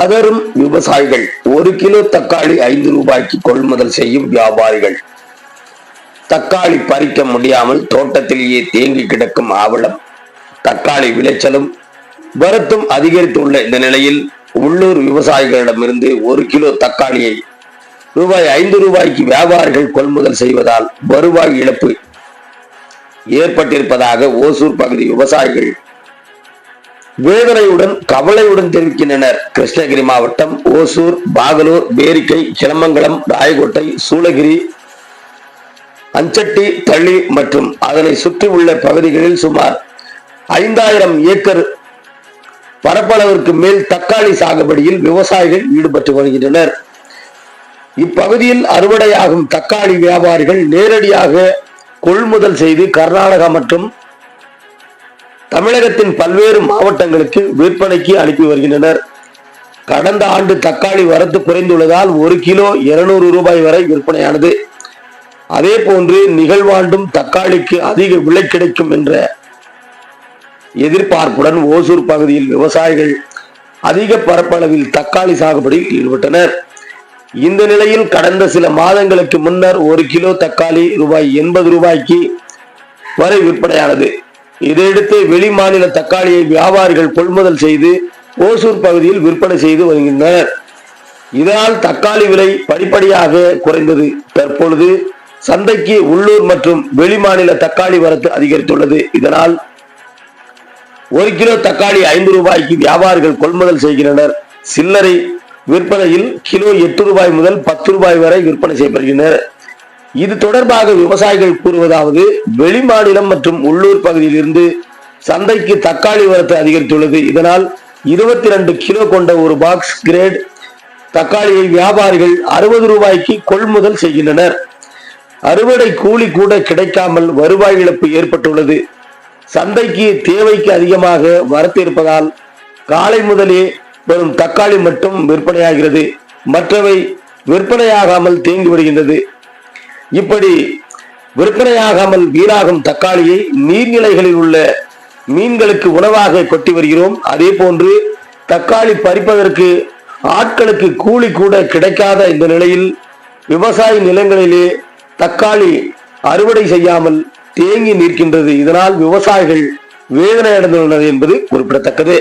கதரும் விவசாயிகள். ஒரு கிலோ தக்காளி ஐந்து ரூபாய்க்கு கொள்முதல் செய்யும் வியாபாரிகள். தக்காளி பறிக்க முடியாமல் தோட்டத்திலேயே தேங்கி கிடக்கும் ஆவலம் தக்காளி விளைச்சலும் வரத்தும் அதிகரித்துள்ள இந்த நிலையில் உள்ளூர் விவசாயிகளிடமிருந்து ஒரு கிலோ தக்காளியை ரூபாய் ஐந்து ரூபாய்க்கு வியாபாரிகள் கொள்முதல் செய்வதால் வருவாய் இழப்பு ஏற்பட்டிருப்பதாக ஓசூர் பகுதி விவசாயிகள் வேதனையுடன் கவலையுடன் தெரிவிக்கின்றனர். கிருஷ்ணகிரி மாவட்டம் ஓசூர் பாகலூர் பேரிக்கை சிலமங்கலம் ராயகோட்டை சூளகிரி அஞ்சட்டி தள்ளி மற்றும் அதனை சுற்றியுள்ள பகுதிகளில் சுமார் ஐந்தாயிரம் ஏக்கர் பரப்பளவிற்கு மேல் தக்காளி சாகுபடியில் விவசாயிகள் ஈடுபட்டு வருகின்றனர். இப்பகுதியில் அறுவடையாகும் தக்காளி வியாபாரிகள் நேரடியாக கொள்முதல் செய்து கர்நாடகா மற்றும் தமிழகத்தின் பல்வேறு மாவட்டங்களுக்கு விற்பனைக்கு அனுப்பி வருகின்றனர். கடந்த ஆண்டு தக்காளி வரத்து குறைந்துள்ளதால் ஒரு கிலோ இருநூறு ரூபாய் வரை விற்பனையானது. அதே போன்று நிகழ்வாண்டும் தக்காளிக்கு அதிக விலை கிடைக்கும் என்ற எதிர்பார்ப்புடன் ஓசூர் பகுதியில் விவசாயிகள் அதிக பரப்பளவில் தக்காளி சாகுபடியில் ஈடுபட்டனர். இந்த நிலையில் கடந்த சில மாதங்களுக்கு முன்னர் ஒரு கிலோ தக்காளி ரூபாய் எண்பது ரூபாய்க்கு வரை விற்பனையானது. இதையடுத்து வெளி மாநில தக்காளியை வியாபாரிகள் கொள்முதல் செய்து ஓசூர் பகுதியில் விற்பனை செய்து வருகின்றனர். இதனால் தக்காளி விலை படிப்படியாக குறைந்தது. தற்பொழுது சந்தைக்கு உள்ளூர் மற்றும் வெளிமாநில தக்காளி வரத்து அதிகரித்துள்ளது. இதனால் ஒரு கிலோ தக்காளி ஐந்து ரூபாய்க்கு வியாபாரிகள் கொள்முதல் செய்கின்றனர். சில்லறை விற்பனையில் கிலோ எட்டு ரூபாய் முதல் பத்து ரூபாய் வரை விற்பனை செய்யப்படுகின்றனர். இது தொடர்பாக விவசாயிகள் கூறுவதாவது வெளிமாநிலம் மற்றும் உள்ளூர் பகுதியில் இருந்து சந்தைக்கு தக்காளி வரத்து அதிகரித்துள்ளது. இதனால் இருபத்தி ரெண்டு கிலோ கொண்ட ஒரு பாக்ஸ் கிரேட் தக்காளியை வியாபாரிகள் அறுபது ரூபாய்க்கு கொள்முதல் செய்கின்றனர். அறுவடை கூலி கூட கிடைக்காமல் வருவாய் இழப்பு ஏற்பட்டுள்ளது. சந்தைக்கு தேவைக்கு அதிகமாக வரத்து இருப்பதால் காலை முதலே வரும் தக்காளி மட்டும் விற்பனையாகிறது. மற்றவை விற்பனையாகாமல் தேங்கி விடுகின்றது இப்படி விற்பனையாகாமல் வீணாகும் தக்காளியை நீர்நிலைகளில் உள்ள மீன்களுக்கு உணவாக கொட்டி வருகிறோம். அதே போன்று தக்காளி பறிப்பதற்கு ஆட்களுக்கு கூலி கூட கிடைக்காத இந்த நிலையில் விவசாய நிலங்களிலே தக்காளி அறுவடை செய்யாமல் தேங்கி நிற்கின்றது. இதனால் விவசாயிகள் வேதனை அடைந்துள்ளனர் என்பது குறிப்பிடத்தக்கது.